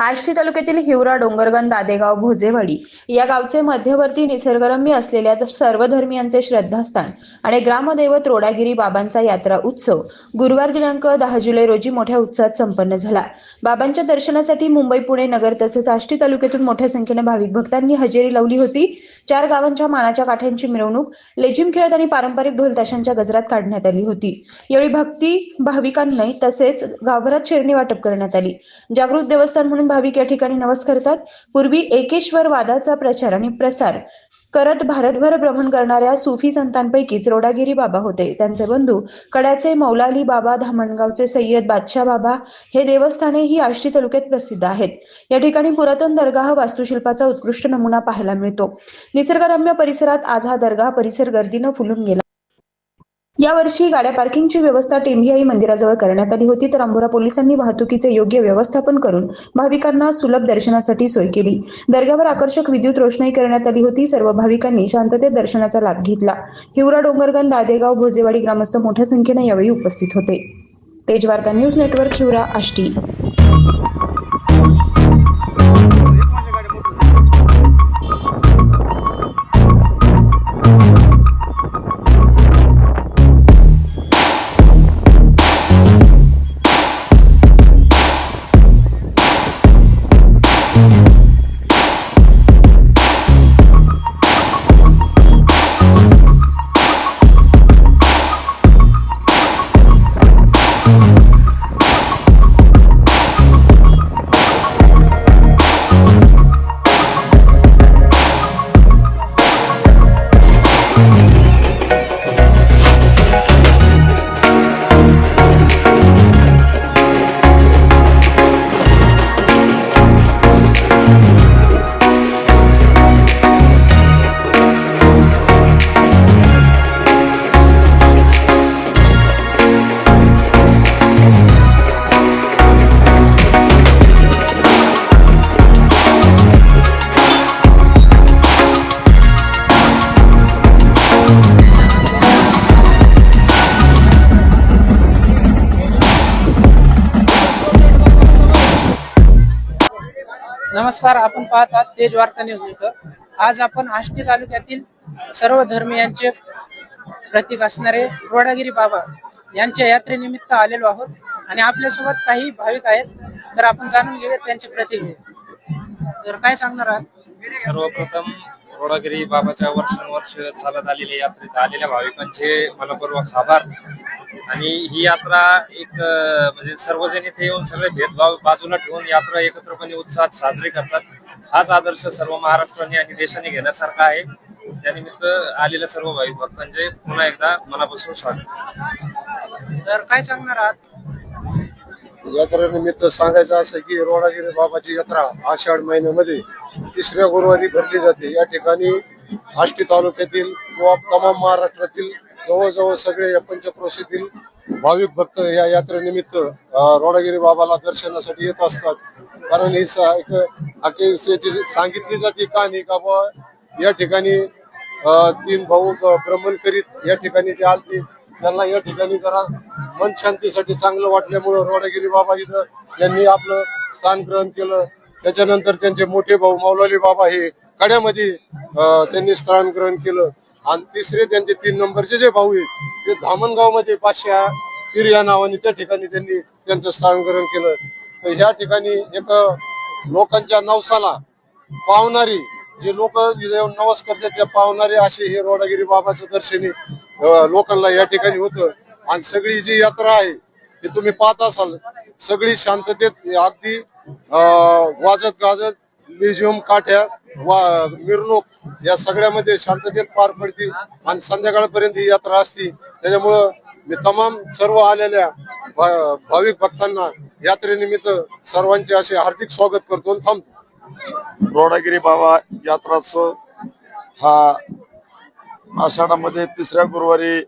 आष्टी तालुक्यातील हिवरा डोंगरगण दादेगाव भोजेवाडी या गावचे मध्यवर्ती निसर्गरम्य असलेल्या सर्वधर्मियांचे श्रद्धास्थान आणि ग्रामदैवत रोडागिरी बाबांचा यात्रा उत्सव गुरुवार दिनांक दहा जुलै रोजी मोठ्या उत्साहात संपन्न झाला. बाबांच्या दर्शनासाठी मुंबई पुणे नगर तसेच आष्टी तालुक्यातून मोठ्या संख्येने भाविक भक्तांनी हजेरी लावली होती. चार गावांच्या मानाच्या काठ्यांची मिरवणूक लेझिम खेळत आणि पारंपरिक ढोल ताशांच्या गजरात काढण्यात आली होती. यावेळी भक्ती भाविकांनी तसेच गावभरात शेरणी वाटप करण्यात आली. जागृत देवस्थान म्हणून भाविक या ठिकाणी नवस करतात. पूर्वी एकेश्वर वादाचा प्रचार आणि प्रसार करत भारतभर भ्रमण करणाऱ्या सुफी संतांपैकीच रोडागिरी बाबा होते. त्यांचे बंधू कड्याचे मौलाली बाबा धामणगावचे सय्यद बादशाह बाबा हे देवस्थाने ही आष्टी तालुक्यात प्रसिद्ध आहेत. या ठिकाणी पुरातन दर्गाह वास्तुशिल्पाचा उत्कृष्ट नमुना पाहायला मिळतो. निसर्गरम्य परिसरात आज हा दर्गा परिसर गर्दीनं फुलून गेला. यावर्षी गाड्या पार्किंगची व्यवस्था टेंभियाई मंदिराजवळ करण्यात आली होती. तर अंबोरा पोलिसांनी वाहतुकीचे योग्य व्यवस्थापन करून भाविकांना सुलभ दर्शनासाठी सोय केली. दर्ग्यावर आकर्षक विद्युत रोषणाई करण्यात आली होती. सर्व भाविकांनी शांततेत दर्शनाचा लाभ घेतला. हिवरा डोंगरगण दादेगाव भोजेवाडी ग्रामस्थ मोठ्या संख्येने यावेळी उपस्थित होते. Tejvarta news network Hivra Ashti. नमस्कार आपण पाहत आहात तेज वार्ता न्यूज नेटवर्क आज आपण आष्टी तालुक्यातील सर्व धर्मियांचे प्रतीक असणारे रोडागिरी बाबा यांच्या यात्रेनिमित्त आलेलो आहोत आणि आपल्यासोबत काही भाविक आहेत तर आपण जाणून घेऊया त्यांचे प्रतिक्रिया तर काय सांगणार आहात? सर्वप्रथम रोडागिरी बाबाच्या वर्षानुवर्ष चालत आलेल्या यात्रेत आलेल्या भाविकांचे मनपूर्वक आभार. आणि ही यात्रा एक म्हणजे सर्वजण इथे येऊन सगळे भेदभाव बाजूला ठेवून यात्रा एकत्रपणे उत्साहात साजरी करतात. हाच आदर्श सर्व महाराष्ट्राने आणि देशाने घेण्यासारखा आहे. त्यानिमित्त आलेल्या सर्व भाविक भक्तांचे पुन्हा एकदा मनापासून स्वागत. तर काय सांगणार आहात? यात्रेनिमित्त सांगायचं असं की रोडागिरी बाबाची यात्रा आषाढ महिन्यामध्ये तिसऱ्या गुरुवारी भरली जाते. या ठिकाणी आष्टी तालुक्यातील किंवा तमाम महाराष्ट्रातील जवळजवळ सगळे या पंचक्रोशीतील भाविक भक्त या यात्रेनिमित्त रोडागिरी बाबाला दर्शनासाठी येत असतात. कारण ही एक सांगितली जाते कहाणी का बा या ठिकाणी तीन भाऊ भ्रमण करीत या ठिकाणी जे आलते त्यांना या ठिकाणी जरा मन शांतीसाठी चांगलं वाटल्यामुळं रोडागिरी बाबा इथं त्यांनी आपलं स्थान ग्रहण केलं. त्याच्यानंतर त्यांचे मोठे भाऊ मौलाली बाबा हे कड्यामध्ये त्यांनी स्थान ग्रहण केलं. आणि तिसरे त्यांचे तीन नंबरचे जे भाऊ आहेत ते धामणगावमध्ये पाचशे पीर या नावाने त्या ठिकाणी त्यांनी त्यांचं स्थानांतरण केलं. तर ह्या ठिकाणी एक लोकांच्या नवसाला पावणारी जे लोक येऊन नवस करतात त्या पावणारे असे हे रोडागिरी बाबाचं दर्शनी लोकांना या ठिकाणी होतं. आणि सगळी जी यात्रा आहे ती तुम्ही पाहत असाल सगळी शांततेत अगदी वाजत गाजत म्युझियम काठ्या वा मिरवणूक या सगळ्यामध्ये शांततेत पार पडते आणि संध्याकाळपर्यंत ही यात्रा असती. त्याच्यामुळं मी तमाम सर्व आलेल्या भा- भाविक भक्तांना यात्रेनिमित्त सर्वांचे असे हार्दिक स्वागत करतो आणि थांबतो. रोडागिरी बाबा यात्राोत्सव हा आषाढामध्ये तिसऱ्या गुरुवारी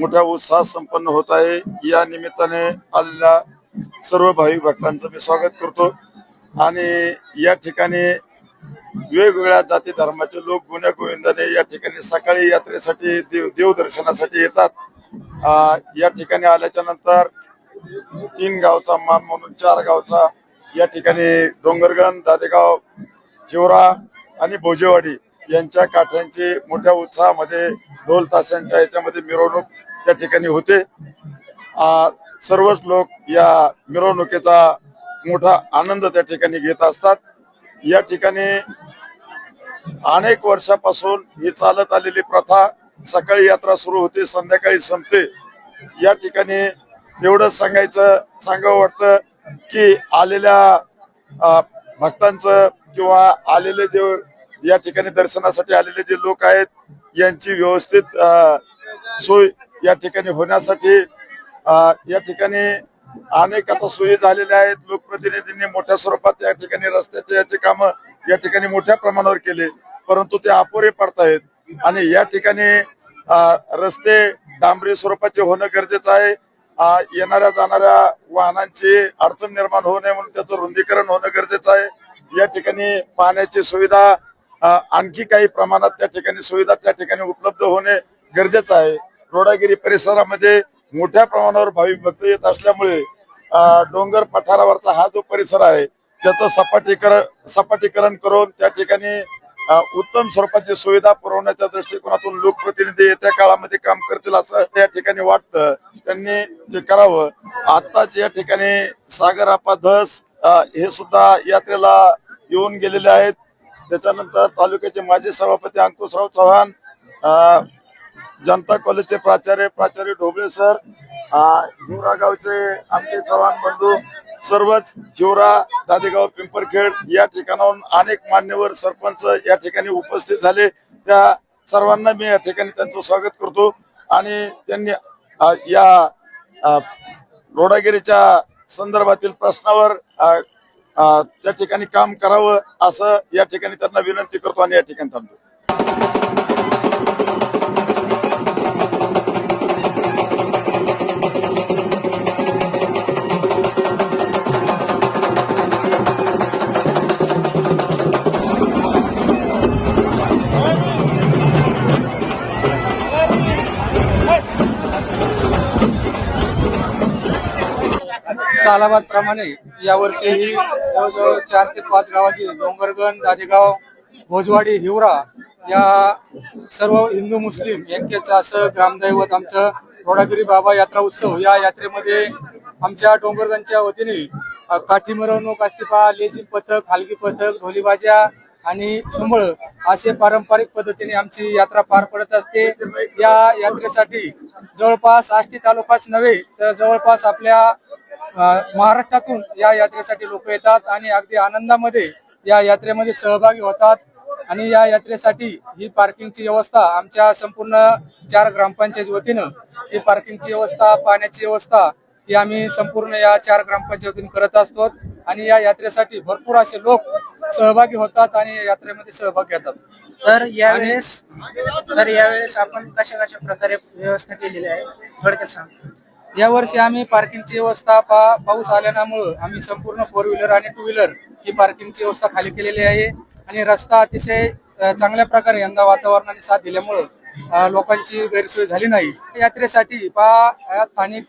मोठ्या उत्साहात संपन्न होत आहे. या निमित्ताने आलेल्या सर्व भाविक भक्तांचं मी स्वागत करतो. आणि या ठिकाणी वेगवेगळ्या जाती धर्माचे लोक गुन्ह्या गोविंदाने या ठिकाणी सकाळी यात्रेसाठी देव देवदर्शनासाठी येतात. या ठिकाणी आल्याच्यानंतर तीन गावचा मान म्हणून चार गावचा या ठिकाणी डोंगरगण दादेगाव हिवरा आणि भोजेवाडी यांच्या काठ्यांची मोठ्या उत्साहामध्ये ढोल ताशांच्या याच्यामध्ये मिरवणूक त्या ठिकाणी होते. सर्वच लोक या मिरवणुकीचा मोठा आनंद त्या ठिकाणी घेत असतात. या ठिकाणी अनेक वर्षापासून ही चालत आलेली प्रथा सकाळी यात्रा सुरू होते संध्याकाळी संपते. या ठिकाणी एवढंच सांगायचं सांगावं वाटतं की आलेल्या भक्तांचं किंवा आलेले जे या ठिकाणी दर्शनासाठी आलेले जे लोक आहेत यांची व्यवस्थित सोय या ठिकाणी होण्यासाठी या ठिकाणी अनेक आता सोयी झालेल्या आहेत. लोकप्रतिनिधींनी मोठ्या स्वरूपात या ठिकाणी रस्त्याचे याचे कामं या ठिकाणी मोठ्या प्रमाणावर केले परंतु ते अपुरे पडतायत. आणि या ठिकाणी रस्ते डांबरी स्वरूपाचे होणं गरजेचं आहे. येणाऱ्या जाणाऱ्या वाहनांची अडचण निर्माण होऊ नये म्हणून त्याचं रुंदीकरण होणं गरजेचं आहे. या ठिकाणी पाण्याची सुविधा आणखी काही प्रमाणात त्या ठिकाणी सुविधा त्या ठिकाणी उपलब्ध होणे गरजेचं आहे. रोडागिरी परिसरामध्ये मोठ्या प्रमाणावर भाविक भक्त येत असल्यामुळे डोंगर पठारावरचा हा जो परिसर आहे त्याचं सपाटीकरण सपाटीकरण करून त्या ठिकाणी उत्तम स्वरूपाची सुविधा पुरवण्याच्या दृष्टिकोनातून लोकप्रतिनिधी येत्या काळामध्ये काम करतील असं त्या ठिकाणी वाटतं. त्यांनी ते करावं. आताच या ठिकाणी सागर आपा धस हे सुद्धा यात्रेला येऊन गेलेले आहेत. त्याच्यानंतर तालुक्याचे माजी सभापती अंकुशराव चव्हाण अ, जनता कॉलेजचे प्राचार्य प्राचार्य ढोबळे सर हिवरा गावचे आमचे चव्हाण बंधू सर्वच हिवरा दादेगाव पिंपरखेड या ठिकाणाहून अनेक मान्यवर सरपंच या ठिकाणी उपस्थित झाले. त्या सर्वांना मी या ठिकाणी त्यांचं स्वागत करतो. आणि त्यांनी या रोडागिरीच्या संदर्भातील प्रश्नावर त्या ठिकाणी काम करावं असं या ठिकाणी त्यांना विनंती करतो आणि या ठिकाणी थांबतो. सालाबाद प्रमाणे यावर्षीही जवळजवळ चार ते पाच गावाची डोंगरगण दादेगाव भोजवाडी हिवरा या सर्व हिंदू मुस्लिम यांच्याचं असं ग्रामदैवत आमचं रोडागिरी बाबा यात्रा उत्सव या यात्रेमध्ये आमच्या डोंगरगणच्या वतीने काठी मिरवणूक अस्तिपा लेझिम पथक हलगी पथक ढोलीबाजा आणि सुंबळ असे पारंपरिक पद्धतीने आमची यात्रा पार पडत असते. या यात्रेसाठी जवळपास आष्टी तालुकाच नव्हे तर जवळपास आपल्या महाराष्ट्रातून या यात्रेसाठी लोक येतात आणि अगदी आनंदामध्ये या यात्रेमध्ये सहभागी होतात. आणि या यात्रेसाठी ही पार्किंगची व्यवस्था आमच्या संपूर्ण चार ग्रामपंचायत वतीनं ही पार्किंगची व्यवस्था पाण्याची व्यवस्था ही आम्ही संपूर्ण या चार ग्रामपंचायतीतून करत असतो. आणि या यात्रेसाठी भरपूर असे लोक सहभागी होतात आणि यात्रेमध्ये सहभाग घेतात. तर यावेळेस तर यावेळेस आपण कशा कशा प्रकारे व्यवस्था केलेली आहे? थोडक्यात सांग. यावर्षी आम्ही पार्किंगची व्यवस्था पा पाऊस आल्यामुळं आम्ही संपूर्ण फोर व्हीलर आणि टू व्हीलर ही पार्किंगची व्यवस्था खाली केलेली आहे. आणि रस्ता अतिशय चांगल्या प्रकारे यंदा वातावरणाने साथ दिल्यामुळं लोकांची गैरसोय झाली नाही. यात्रेसाठी पा स्थानिक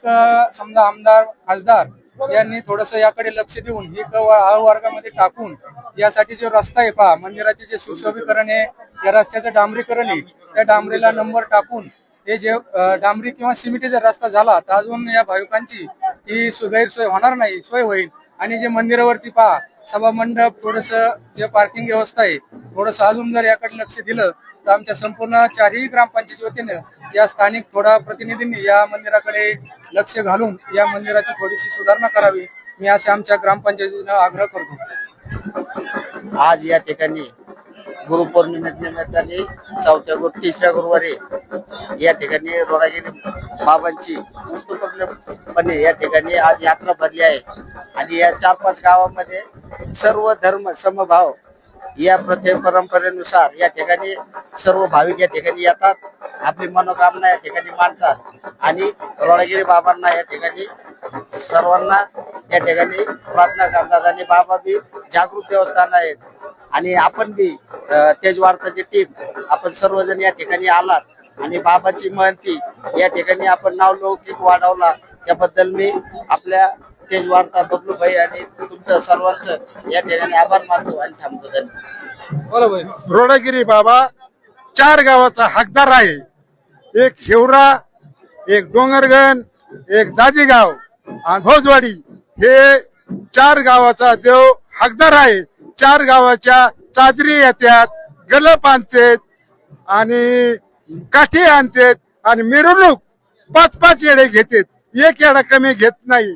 समजा आमदार खासदार यांनी थोडस याकडे लक्ष देऊन ही अ वर्गामध्ये टाकून यासाठी जो रस्ता आहे पहा मंदिराचे जे सुशोभीकरण आहे या रस्त्याचं डांबरीकरण आहे त्या डांबरीला नंबर टाकून हे जे डांबरी किंवा सिमिटीचा रस्ता झाला तर अजून या भाविकांची ही गैरसोय होणार नाही सोय होईल. आणि जे मंदिरावरती पहा सभा मंडप थोडस जे पार्किंग व्यवस्था आहे थोडस अजून जर याकडे लक्ष दिलं तर आमच्या संपूर्ण चारही ग्रामपंचायती वतीनं या स्थानिक थोडा प्रतिनिधींनी या मंदिराकडे लक्ष घालून या मंदिराची थोडीशी सुधारणा करावी. मी असे आमच्या ग्रामपंचायतीनं आग्रह करतो. आज या ठिकाणी गुरुपौर्णिमेनिमित्ताने चौथ्या गुरु तिसऱ्या गुरुवारी या ठिकाणी रोडागिरी बाबांची उत्स्फूर्तपणे या ठिकाणी आज यात्रा भरली आहे. आणि या चार पाच गावामध्ये सर्व धर्म समभाव या प्रथे परंपरेनुसार या ठिकाणी सर्व भाविक या ठिकाणी येतात. आपली मनोकामना या ठिकाणी मांडतात. आणि रोडागिरी बाबांना या ठिकाणी सर्वांना या ठिकाणी प्रार्थना करतात आणि बाबा बी जागृत देवस्थान आहेत. आणि आपण बी तेजवार्ताची टीम आपण सर्वजण या ठिकाणी आलात आणि बाबाची महंती या ठिकाणी आपण नाव लौकिक वाढवला. त्याबद्दल मी आपल्या तेजवार्ता बबलूभाई आणि तुमचं सर्वांचं या ठिकाणी आभार मानतो आणि थांबतो. धन्यवाद. बोला रोडागिरी बाबा चार गावाचा हकदार आहे. एक हिवरा एक डोंगरगण एक दाजीगाव आणि भोजवाडी हे चार गावाचा देव हकदार आहे. चार गावाच्या चादरी येतात गलप आणतात आणि काठी आणतात आणि मिरवणूक पाच पाच येडे घेतात. एक येडा कमी घेत नाही.